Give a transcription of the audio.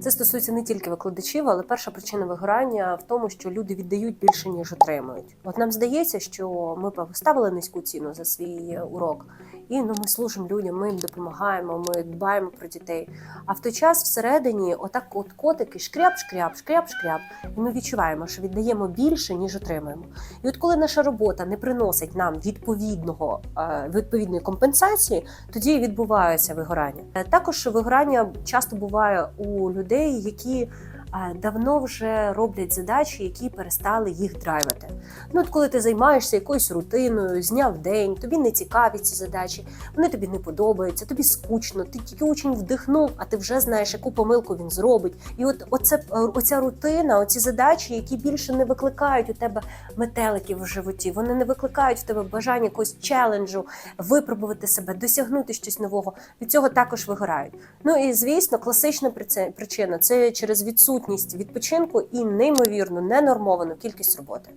Це стосується не тільки викладачів, але перша причина вигорання в тому, що люди віддають більше ніж отримують. От нам здається, що ми поставили низьку ціну за свій урок, і ну ми служимо людям, ми їм допомагаємо, ми дбаємо про дітей. А в той час всередині, отак, от котики, шкряп, шкряп, шкряп, шкряп, і ми відчуваємо, що віддаємо більше ніж отримуємо. І от коли наша робота не приносить нам відповідного е, відповідної компенсації, тоді відбувається вигорання. Е, Також вигорання часто буває у людей, які давно вже роблять задачі, які перестали їх драйвити. Ну, от коли ти займаєшся якоюсь рутиною, зняв день, тобі не цікаві ці задачі, вони тобі не подобаються, тобі скучно, ти тільки учень вдихнув, а ти вже знаєш, яку помилку він зробить. І от оце, оця рутина, оці задачі, які більше не викликають у тебе метеликів в животі, вони не викликають в тебе бажання якогось челенджу, випробувати себе, досягнути щось нового. Від цього також вигорають. Ну і звісно, класична причина це через відсутність відпочинку і неймовірну ненормовану кількість роботи.